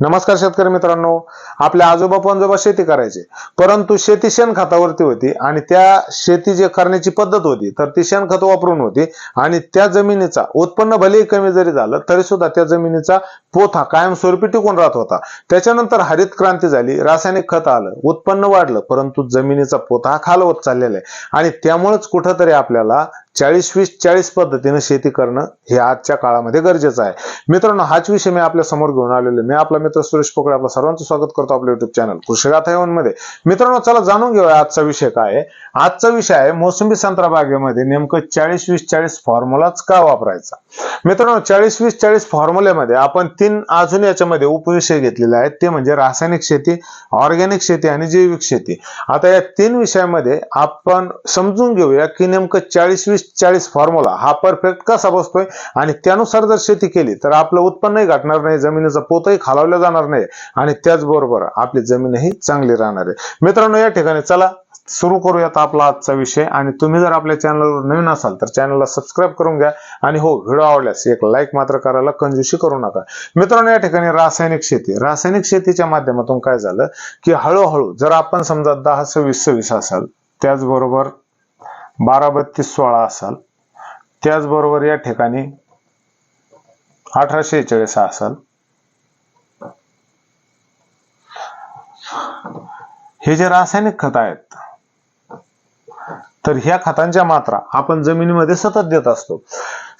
नमस्कार शेतकरी मित्रांनो. आपल्या आजोबा पणजोबा शेती करायचे. परंतु शेती शेणखतावरती होती आणि त्या शेती जे करण्याची पद्धत होती तर ती शेणखत वापरून होती आणि त्या जमिनीचा उत्पन्न भलेही कमी जरी झालं तरी सुद्धा त्या जमिनीचा पोत हा कायमस्वरूपी टिकून राहत होता. त्याच्यानंतर हरित क्रांती झाली रासायनिक खत आलं उत्पन्न वाढलं परंतु जमिनीचा पोत हा खालवत चाललेला आहे. आणि त्यामुळेच कुठंतरी आपल्याला चाळीस वीस चाळीस पद्धतीनं शेती करणं हे आजच्या काळामध्ये गरजेचं आहे. मित्रांनो हाच विषय मी आपल्यासमोर घेऊन आलेलो मी आपला मित्र सुरेश पोकळे आपलं सर्वांचं स्वागत करतो आपल्या युट्यूब चॅनल कृषिगाथा मध्ये. मित्रांनो चला जाणून घेऊया आजचा विषय काय आहे. आजचा विषय आहे मोसंबी संत्रा बागेमध्ये नेमकं चाळीस वीस चाळीस फॉर्म्युलाच का वापरायचा? मित्रांनो चाळीस वीस चाळीस फॉर्म्युल्यामध्ये आपण तीन अजून याच्यामध्ये उपविषय घेतलेले आहेत. ते म्हणजे रासायनिक शेती ऑर्गॅनिक शेती आणि जैविक शेती. आता या तीन विषयामध्ये आपण समजून घेऊया की नेमकं चाळीस वीस चाळीस फॉर्म्युला हा परफेक्ट कसा बसतोय? आणि त्यानुसार जर शेती केली तर आपलं उत्पन्नही घटणार नाही जमिनीचा पोतही खालावला जाणार नाही. आणि त्याचबरोबर आपली जमीनही चांगली राहणार आहे. मित्रांनो या ठिकाणी चला सुरू करूयात आपला आजचा विषय. आणि तुम्ही जर आपल्या चॅनलवर नवीन असाल तर चॅनलला सबस्क्राईब करून घ्या. आणि हो व्हिडिओ आवडल्यास एक लाईक मात्र करायला कंजूशी करू नका. मित्रांनो या ठिकाणी रासायनिक शेती. रासायनिक शेतीच्या माध्यमातून काय झालं की हळूहळू जर आपण समजा दहा सव्वीस सव्वीस असाल त्याचबरोबर बारा बत्तीस सोळा असाल. त्याचबरोबर या ठिकाणी अठराशे चाळीस असाल. हे जे रासायनिक खत आहेत तर ह्या खतांच्या मात्रा आपण जमिनीमध्ये सतत देत असतो.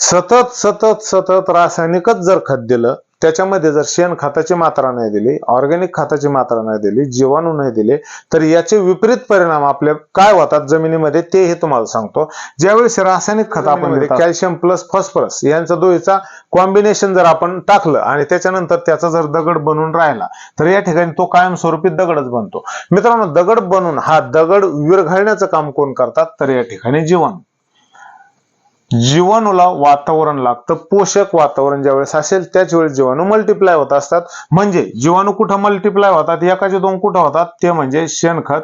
सतत सतत सतत रासायनिकच जर खत दिलं त्याच्यामध्ये जर शेण खताची मात्रा नाही दिली ऑर्गॅनिक खताची मात्रा नाही दिली जीवाणू नाही दिले तर याचे विपरीत परिणाम आपले काय होतात जमिनीमध्ये ते हे तुम्हाला सांगतो. ज्यावेळेस रासायनिक खत आपण कॅल्शियम प्लस फॉस्फरस यांचा दोहीचा कॉम्बिनेशन जर आपण टाकलं आणि त्याच्यानंतर त्याचा जर दगड बनून राहिला तर या ठिकाणी तो कायमस्वरूपी दगडच बनतो. मित्रांनो दगड बनून हा दगड विरघळण्याचं काम कोण करतात? तर या ठिकाणी जीवाणू. जीवाणूला वातावरण लागतं पोषक वातावरण ज्यावेळेस असेल त्याच वेळेस जीवाणू मल्टिप्लाय होत असतात. म्हणजे जीवाणू कुठं मल्टिप्लाय होतात? एकाचे दोन कुठं होतात? ते म्हणजे शेणखत.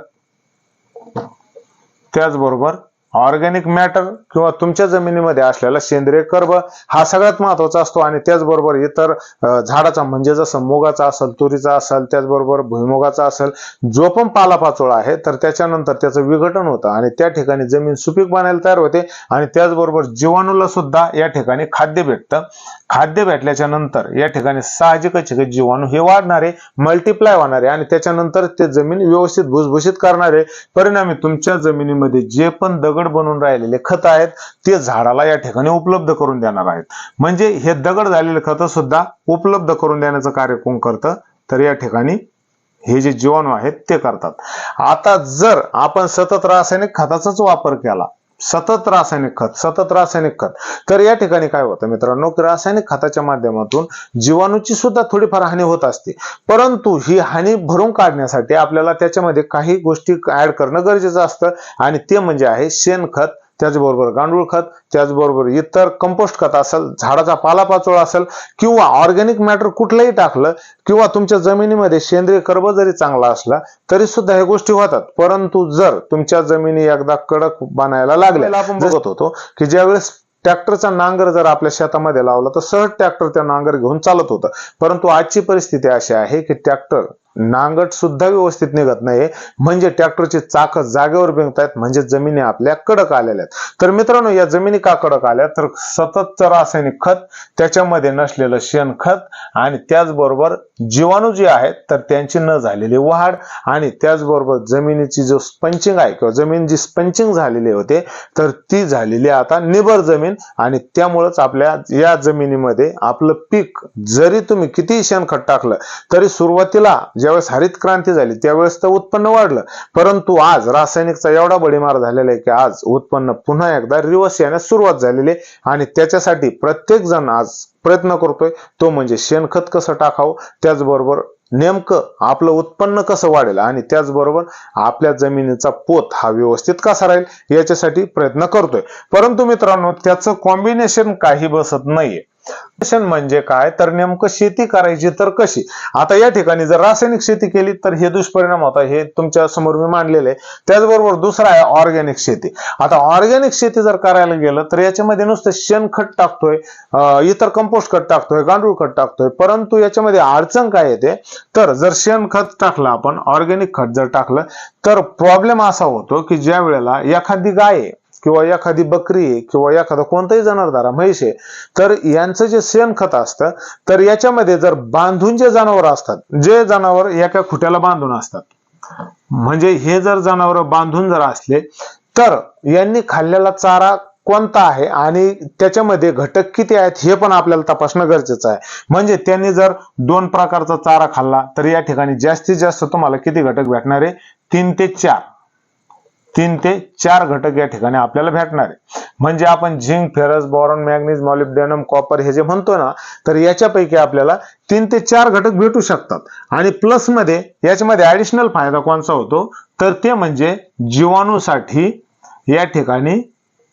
त्याचबरोबर ऑर्गॅनिक मॅटर किंवा तुमच्या जमिनीमध्ये असलेला सेंद्रिय कर्ब हा सगळ्यात महत्त्वाचा असतो आणि त्याचबरोबर इतर झाडाचा म्हणजे जसं मुगाचा असेल तुरीचा असेल त्याचबरोबर भुईमुगाचा असेल जो पण पालापाचोळा आहे तर त्याच्यानंतर त्याचं विघटन होतं आणि त्या ठिकाणी जमीन सुपीक बनायला तयार होते आणि त्याचबरोबर जीवाणूला सुद्धा या ठिकाणी खाद्य भेटतं. खाद्य भेटल्याच्या नंतर या ठिकाणी साहजिकच की जीवाणू हे वाढणारे मल्टिप्लाय होणारे आणि त्याच्यानंतर ते जमीन व्यवस्थित भुसभुशीत करणारे परिणामी तुमच्या जमिनीमध्ये जे पण दगड बनून राहिलेले खत आहेत ते झाडाला या ठिकाणी उपलब्ध करून देणार आहेत. म्हणजे हे दगड झालेले खत सुद्धा उपलब्ध करून देण्याचं कार्य कोण करतं? तर या ठिकाणी हे जे जीवाणू आहेत ते करतात. आता जर आपण सतत रासायनिक खताचाच वापर केला सतत रासायनिक खत सतत रासायनिक खत. तर या ठिकाणी काय होतं मित्रांनो की रासायनिक खताच्या माध्यमातून जीवाणूची सुद्धा थोडीफार हानी होत असते. परंतु ही हानी भरून काढण्यासाठी आपल्याला त्याच्यामध्ये काही गोष्टी ऍड करणं गरजेचं असतं. आणि ते म्हणजे आहे शेणखत. त्याचबरोबर गांडूळ खत त्याचबरोबर इतर कंपोस्ट खत असेल झाडाचा पालापाचोळा असेल किंवा ऑर्गॅनिक मॅटर कुठलंही टाकलं किंवा तुमच्या जमिनीमध्ये सेंद्रिय कर्ब जरी चांगला असला तरी सुद्धा ह्या गोष्टी होतात. परंतु जर तुमच्या जमिनी एकदा कडक बनायला लागल्या आपण बघत होतो की ज्यावेळेस ट्रॅक्टरचा नांगर जर आपल्या शेतामध्ये लावला तर सहज ट्रॅक्टर त्या नांगर घेऊन चालत होतं. परंतु आजची परिस्थिती अशी आहे की ट्रॅक्टर नांगट सुद्धा व्यवस्थित निघत नाही म्हणजे ट्रॅक्टरची चाक जागेवर बिंकतायत म्हणजे जमिनी आपल्या कडक आलेल्या आहेत. तर मित्रांनो या जमिनी का कडक आल्या? तर सततचं रासायनिक खत त्याच्यामध्ये नसलेलं शेणखत आणि त्याचबरोबर जीवाणू जे आहेत तर त्यांची न झालेली वाढ आणि त्याचबरोबर जमिनीची जो स्पंचिंग आहे किंवा जमीन जी स्पंचिंग झालेली होते तर ती झालेली आता निबर जमीन आणि त्यामुळेच आपल्या या जमिनीमध्ये आपलं पीक जरी तुम्ही कितीही शेणखत टाकलं तरी सुरुवातीला ज्यावेळेस हरित क्रांती झाली त्यावेळेस तर उत्पन्न वाढलं. परंतु आज रासायनिकचा एवढा बडीमार झालेला आहे की आज उत्पन्न पुन्हा एकदा रिवर्स येण्यास सुरुवात झालेली आहे. आणि त्याच्यासाठी प्रत्येक जण आज प्रयत्न करतोय तो म्हणजे शेणखत कसं टाकावं त्याचबरोबर नेमकं आपलं उत्पन्न कसं वाढेल आणि त्याचबरोबर आपल्या जमिनीचा पोत हा व्यवस्थित कसा राहील याच्यासाठी प्रयत्न करतोय. परंतु मित्रांनो त्याचं कॉम्बिनेशन काही बसत नाहीये. शेण म्हणजे काय? तर नेमकं शेती करायची तर कशी? आता या ठिकाणी जर रासायनिक शेती केली तर हे दुष्परिणाम होता हे तुमच्यासमोर मी मांडलेले आहे. त्याचबरोबर दुसरा आहे ऑर्गॅनिक शेती. आता ऑर्गॅनिक शेती जर करायला गेलं तर याच्यामध्ये नुसतं शेणखत टाकतोय इतर कंपोस्ट खत टाकतोय गांडूळ खत टाकतोय परंतु याच्यामध्ये अडचण काय येते? तर जर शेणखत टाकलं आपण ऑर्गॅनिक खत जर टाकलं तर प्रॉब्लेम असा होतो की ज्या वेळेला एखादी गाय किंवा एखादी बकरी आहे किंवा एखादं कोणतंही जनावरधारा म्हैस आहे तर यांचं जे शेणखत असतं तर याच्यामध्ये जर बांधून जे जनावर असतात जे जनावर एका खुट्याला बांधून असतात म्हणजे हे जर जनावर बांधून जर असले तर यांनी खाल्लेला चारा कोणता आहे आणि त्याच्यामध्ये घटक किती आहेत हे पण आपल्याला तपासणं गरजेचं आहे. म्हणजे त्यांनी जर दोन प्रकारचा चारा खाल्ला तर या ठिकाणी जास्तीत जास्त तुम्हाला किती घटक भेटणार आहे? तीन ते चार. तीन ते चार घटक या ठिकाणी आपल्याला भेटणार आहे. म्हणजे आपण zinc ferrous boron manganese molybdenum copper हे जे म्हणतो ना तर याच्यापैकी आपल्याला तीन ते चार घटक भेटू शकतात. आणि प्लसमध्ये याच्यामध्ये ऍडिशनल फायदा कोणचा होतो? तर ते म्हणजे जीवाणूसाठी या ठिकाणी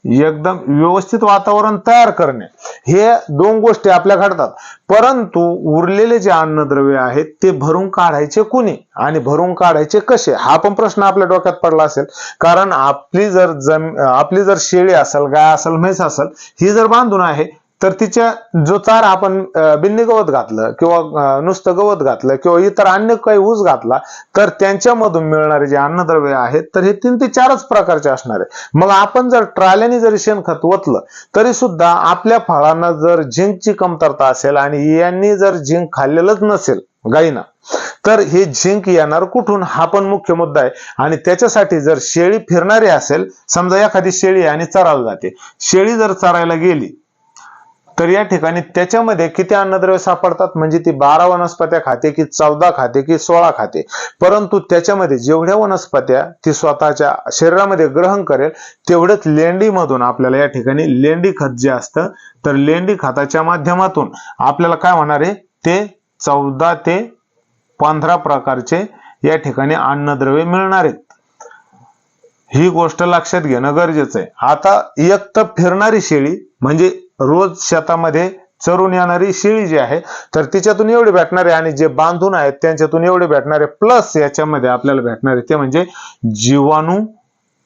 एकदम व्यवस्थित वातावरण तयार करणे. हे दोन गोष्टी आपल्या घडतात. परंतु उरलेले जे अन्नद्रव्य आहेत ते भरून काढायचे कुणी आणि भरून काढायचे कसे? हा पण प्रश्न आपल्या डोक्यात पडला असेल. कारण आपली जर जम आपली जर शेळी असेल गाय असेल म्हैस असेल ही जर बांधून आहे तर तिच्या जो चारा आपण बिंदी बिन्नी गवत घातलं किंवा नुसतं गवत घातलं किंवा इतर अन्य काही ऊस घातला तर त्यांच्यामधून मिळणारे जे अन्नद्रव्य आहेत तर हे तीन ते चारच प्रकारचे असणार आहे. मग आपण जर ट्राल्याने जरी शेणखत ओतलं तरी सुद्धा आपल्या फळांना जर झिंकची कमतरता असेल आणि यांनी जर झिंक खाल्लेलंच नसेल गाईना तर हे झिंक येणार कुठून? हा पण मुख्य मुद्दा आहे. आणि त्याच्यासाठी जर शेळी फिरणारी असेल समजा एखादी शेळी आणि चरायला जाते. शेळी जर चरायला गेली तर या ठिकाणी त्याच्यामध्ये किती अन्नद्रव्य सापडतात? म्हणजे ती बारा वनस्पत्या खाते की चौदा खाते की सोळा खाते. परंतु त्याच्यामध्ये जेवढ्या वनस्पत्या ती स्वतःच्या शरीरामध्ये ग्रहण करेल तेवढंच लेंडी मधून आपल्याला या ठिकाणी लेंडी खत जे असतं तर लेंडी खताच्या माध्यमातून आपल्याला काय होणार आहे? ते चौदा ते पंधरा प्रकारचे या ठिकाणी अन्नद्रव्य मिळणार आहेत. ही गोष्ट लक्षात घेणं गरजेचं आहे. आता एक तर फिरणारी शेळी म्हणजे रोज शेतामध्ये चरून येणारी शेळी जी आहे तर तिच्यातून एवढे भेटणारे आणि जे बांधून आहेत त्यांच्यातून एवढे भेटणारे प्लस याच्यामध्ये आपल्याला भेटणारे ते म्हणजे जीवाणू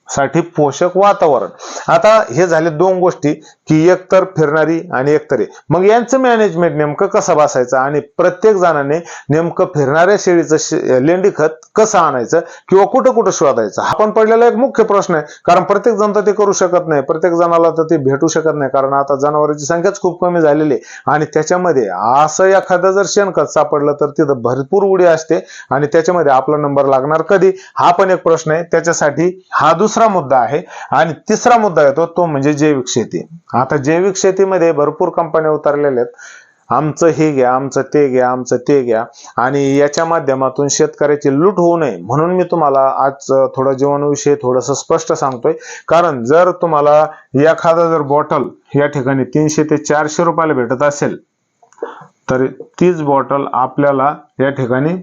साठी पोषक वातावरण. आता हे झाले दोन गोष्टी. की एकतर फिरणारी आणि एकतरी. मग यांचं मॅनेजमेंट नेमकं कसं बसायचं? आणि प्रत्येक जणाने नेमकं फिरणाऱ्या शेळीचं शे- लेंडी खत कसं आणायचं किंवा कुठं कुठं शोधायचं? हा पण पडलेला एक मुख्य प्रश्न आहे. कारण प्रत्येक जण तर ते करू शकत नाही. प्रत्येक जणाला तर ते भेटू शकत नाही. कारण आता जनावरांची संख्याच खूप कमी झालेली आहे. आणि त्याच्यामध्ये असं एखादं जर शेणखत सापडलं तर तिथं भरपूर उडी असते. आणि त्याच्यामध्ये आपला नंबर लागणार कधी? हा पण एक प्रश्न आहे. त्याच्यासाठी हा दुसरा मुद्दा आहे. आणि तिसरा मुद्दा येतो तो म्हणजे जैविक शेती. आता जैविक शेतीमध्ये भरपूर कंपन्या उतरलेल्या आहेत. आमचं हे घ्या आमचं ते घ्या आमचं ते घ्या. आणि याच्या माध्यमातून शेतकऱ्याची लूट होऊ नये म्हणून मी तुम्हाला आज थोडं जीवनाविषयी थोडस स्पष्ट सांगतोय. कारण जर तुम्हाला एखादा जर बॉटल या ठिकाणी तीनशे ते चारशे रुपयाला भेटत असेल तर तीच बॉटल आपल्याला या ठिकाणी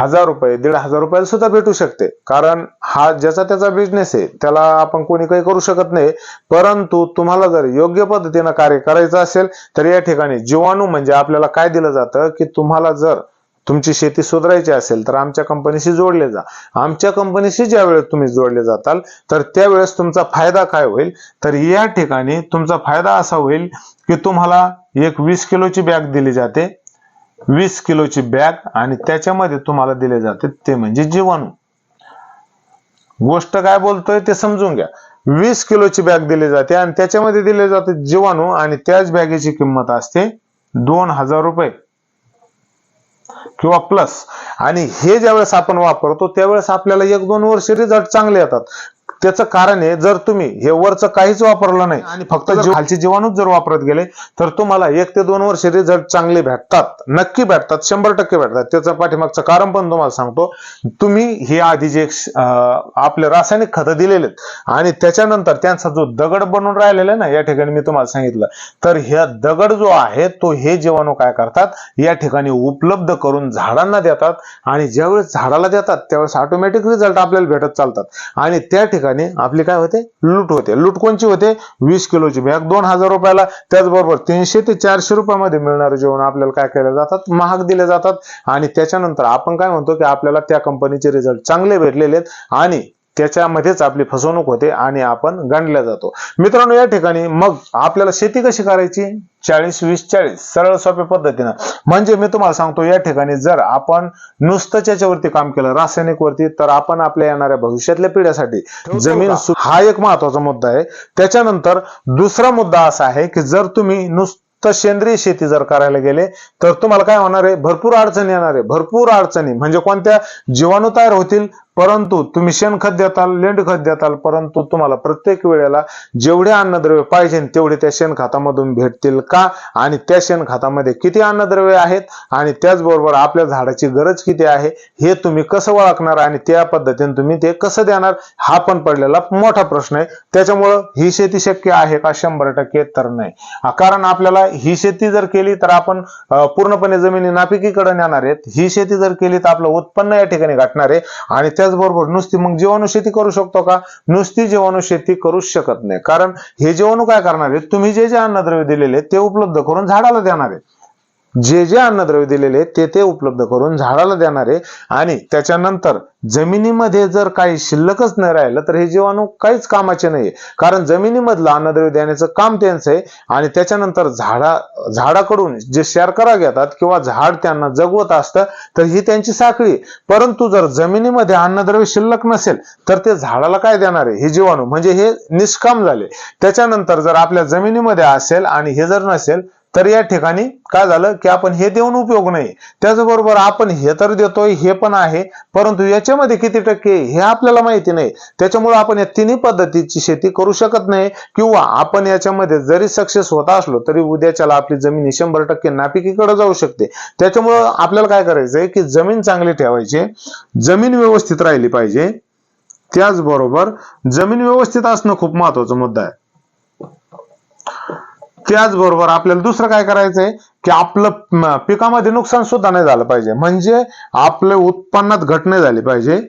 हजार रुपये दीड हजार रुपयाला सुद्धा भेटू शकते. कारण हा ज्याचा त्याचा बिझनेस आहे त्याला आपण कोणी काही करू शकत नाही. परंतु तुम्हाला जर योग्य पद्धतीनं कार्य करायचं असेल तर या ठिकाणी जीवाणू म्हणजे आपल्याला काय दिलं जातं की तुम्हाला जर तुमची शेती सुधारायची असेल तर आमच्या कंपनीशी जोडले जा. आमच्या कंपनीशी ज्या वेळेस तुम्ही जोडले जाताल तर त्यावेळेस तुमचा फायदा काय होईल? तर या ठिकाणी तुमचा फायदा असा होईल की तुम्हाला एक वीस किलोची बॅग दिली जाते. वीस किलोची बॅग आणि त्याच्यामध्ये तुम्हाला दिले जाते ते म्हणजे जीवाणू. गोष्ट काय बोलतोय ते समजून घ्या. वीस किलोची बॅग दिली जाते आणि त्याच्यामध्ये दिले जाते जीवाणू आणि त्याच बॅगेची किंमत असते दोन हजार रुपये किंवा प्लस आणि हे ज्यावेळेस आपण वापरतो त्यावेळेस आपल्याला एक दोन वर्ष रिझल्ट चांगले येतात. त्याचं कारण आहे जर तुम्ही हे वरचं काहीच वापरलं नाही आणि फक्त खालचे जीवाणूच जर वापरत गेले तर तुम्हाला एक ते दोन वर्ष रिझल्ट चांगले भेटतात नक्की भेटतात शंभर टक्के भेटतात. त्याचं पाठीमागचं कारण पण तुम्हाला सांगतो. तुम्ही हे आधी जे आपले रासायनिक खतं दिलेले आणि त्याच्यानंतर त्यांचा जो दगड बनून राहिलेला आहे ना या ठिकाणी मी तुम्हाला सांगितलं. तर ह्या दगड जो आहे तो हे जीवाणू काय करतात? या ठिकाणी उपलब्ध करून झाडांना देतात आणि ज्यावेळेस झाडाला देतात त्यावेळेस ऑटोमॅटिक रिझल्ट आपल्याला भेटत चालतात. आणि त्या ठिकाणी ठिकाणी आपली काय होते? लूट होते. लूट कोणची होते? वीस किलोची. बॅग दोन हजार रुपयाला त्याचबरोबर तीनशे ते चारशे रुपयामध्ये मिळणारे जेवण आपल्याला काय केले जातात? महाग दिले जातात. आणि त्याच्यानंतर आपण काय म्हणतो की आपल्याला त्या कंपनीचे रिझल्ट चांगले भेटलेले आहेत. आणि त्याच्यामध्येच आपली फसवणूक होते आणि आपण गणल्या जातो. मित्रांनो या ठिकाणी मग आपल्याला शेती कशी करायची? चाळीस वीस चाळीस सरळ सोप्या पद्धतीनं. म्हणजे मी तुम्हाला सांगतो या ठिकाणी जर आपण नुसतं याच्यावरती काम केलं रासायनिक वरती तर आपण आपल्या येणाऱ्या भविष्यातल्या पिढ्यासाठी जमीन हा एक महत्त्वाचा मुद्दा आहे. त्याच्यानंतर दुसरा मुद्दा असा आहे की जर तुम्ही नुसतं सेंद्रिय शेती जर करायला गेले तर तुम्हाला काय होणार आहे? भरपूर अडचणी येणार आहे. भरपूर अडचणी. म्हणजे कोणत्या? जीवाणू तयार होतील परंतु तुम्ही शेणखत देताल लेंडखत देताल परंतु तुम्हाला प्रत्येक वेळेला जेवढे अन्नद्रव्य पाहिजे तेवढे त्या शेणखतामधून भेटतील का? आणि त्या शेणखतामध्ये किती अन्नद्रव्य आहेत? आणि त्याचबरोबर आपल्या झाडाची गरज किती आहे? हे तुम्ही कसं ओळखणार? आणि त्या पद्धतीने तुम्ही ते कसं देणार? हा पण पडलेला मोठा प्रश्न आहे. त्याच्यामुळं ही शेती शक्य आहे का? शंभर टक्के तर नाही. कारण आपल्याला ही शेती जर केली तर आपण पूर्णपणे जमिनी नापिकीकडे नेणार आहेत. ही शेती जर केली तर आपलं उत्पन्न या ठिकाणी गाठणार आहे. आणि त्याचबरोबर नुसती मग जीवाणू शेती करू शकतो का? नुसती जीवाणू शेती करू शकत नाही. कारण हे जीवाणू काय करणार आहेत? तुम्ही जे जे अन्नद्रव्य दिलेले ते उपलब्ध करून झाडाला देणार आहेत. जे जे अन्नद्रव्य दिलेले ते ते उपलब्ध करून झाडाला देणारे आणि त्याच्यानंतर जमिनीमध्ये जर काही शिल्लकच नाही राहिलं तर हे जीवाणू काहीच कामाचे नाही कारण जमिनीमधलं अन्नद्रव्य देण्याचं काम त्यांचं आहे आणि त्याच्यानंतर झाडा झाडाकडून जे शर्करा घेतात किंवा झाड त्यांना जगवत असतं तर ही त्यांची साखळी परंतु जर जमिनीमध्ये अन्नद्रव्य शिल्लक नसेल तर ते झाडाला काय देणार आहे? हे जीवाणू. म्हणजे हे निष्काम झाले. त्याच्यानंतर जर आपल्या जमिनीमध्ये असेल आणि हे जर नसेल तर या ठिकाणी काय झालं की आपण हे देऊन उपयोग नाही. त्याचबरोबर आपण हे तर देतोय हे पण आहे परंतु याच्यामध्ये किती टक्के हे आपल्याला माहिती नाही. त्याच्यामुळे आपण या तिन्ही पद्धतीची शेती करू शकत नाही किंवा आपण याच्यामध्ये जरी सक्सेस होत असलो तरी उद्याच्याला आपली जमीन शंभर टक्के नापिकीकडे जाऊ शकते. त्याच्यामुळं आपल्याला काय करायचंय की जमीन चांगली ठेवायची जमीन व्यवस्थित राहिली पाहिजे. त्याचबरोबर जमीन व्यवस्थित असणं खूप महत्त्वाचा मुद्दा आहे. त्याचबरोबर आपल्याला दुसरं काय करायचंय? की आपलं पिकामध्ये नुकसान सुद्धा नाही झालं पाहिजे. म्हणजे आपले उत्पन्नात घट नाही झाली पाहिजे.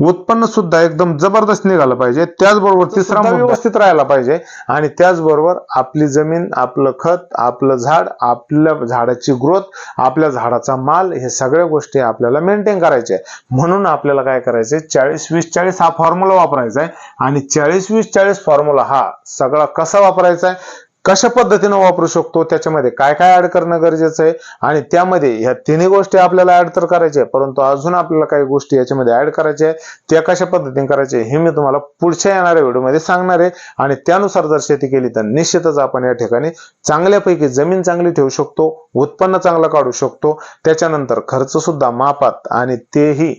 उत्पन्न सुद्धा एकदम जबरदस्त निघालं पाहिजे. त्याचबरोबर तिसरा व्यवस्थित राहायला पाहिजे. आणि त्याचबरोबर आपली जमीन आपलं खत आपलं झाड आपल्या झाडाची ग्रोथ आपल्या झाडाचा माल हे सगळ्या गोष्टी आपल्याला मेंटेन करायच्या. म्हणून आपल्याला काय करायचंय? चाळीस वीस चाळीस हा फॉर्म्युला वापरायचा आहे. आणि चाळीस वीस चाळीस फॉर्म्युला हा सगळा कसा वापरायचा आहे? कशा पद्धतीनं वापरू शकतो? त्याच्यामध्ये काय काय ऍड करणं गरजेचं आहे? आणि त्यामध्ये ह्या तिन्ही गोष्टी आपल्याला ऍड तर करायच्या परंतु अजून आपल्याला काही गोष्टी याच्यामध्ये ऍड करायच्या आहे त्या कशा पद्धतीने करायच्या हे मी तुम्हाला पुढच्या येणाऱ्या व्हिडिओमध्ये सांगणार आहे. आणि त्यानुसार जर शेती केली तर निश्चितच आपण या ठिकाणी चांगल्यापैकी जमीन चांगली ठेवू शकतो उत्पन्न चांगलं काढू शकतो. त्याच्यानंतर खर्च सुद्धा मापात आणि तेही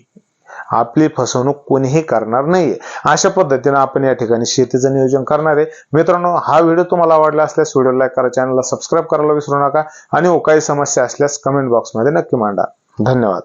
आपली फसवणूक कोणीही करणार नाहीये. अशा पद्धतीने आपण या ठिकाणी शेतीचं नियोजन करणार आहे. मित्रांनो हा व्हिडिओ तुम्हाला आवडला असल्यास व्हिडिओ लाईक करा चॅनलला सबस्क्राईब करायला विसरू नका. आणि हो काही समस्या असल्यास कमेंट बॉक्समध्ये नक्की मांडा. धन्यवाद.